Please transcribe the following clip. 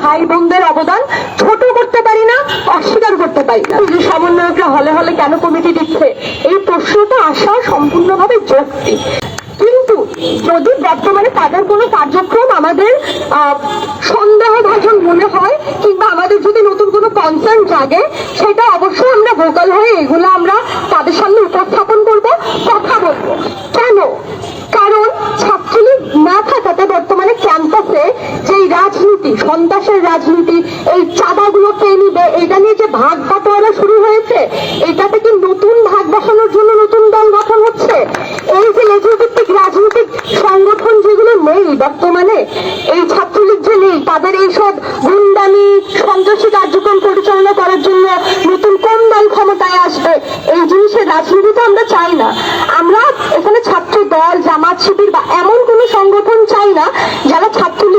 ভাই বোনদের অবদান ছোট করতে পারি না, অস্বীকার করতে পারি না। যে সমন্বয়করা হলে হলে কেন কমিটি দিচ্ছে? এই প্রশ্নটা আসা সম্পূর্ণভাবে যৌক্তিক। কিন্তু যদি বর্তমানে তাদের কোনো কার্যক্রম আমাদের সন্দেহভাজন মনে হয়, কিংবা আমাদের যদি নতুন কোনো কনসার্ন জাগে, সেটা অবশ্যই আমরা ভোকাল হয়ে এগুলো আমরা তাদের সামনে উপস্থাপন করব। রাজনীতি, সন্ত্রাসের রাজনীতি, এই চাঁদাগুলো কে নিবে, এটা নিয়ে যে ভাগ বাটোয়ারা শুরু হয়েছে, এটাতে কি নতুন ভাগ বসানোর জন্য নতুন দল গঠন হচ্ছে? এই যে লেজভিত্তিক রাজনৈতিক সংগঠন যেগুলো নেই বর্তমানে, এই ছাত্রলীগ যে নেই, তাদের এইসব গুন্ডামি, সন্ত্রাসী কার্যক্রম পরিচালনা করার জন্য নতুন কোন দল ক্ষমতায় আসবে, এই জিনিসের রাজনীতি তো আমরা চাই না। আমরা এখানে ছাত্র দল জামাত শিবির বা এমন কোন সংগঠন চাই না, যারা ছাত্রলীগের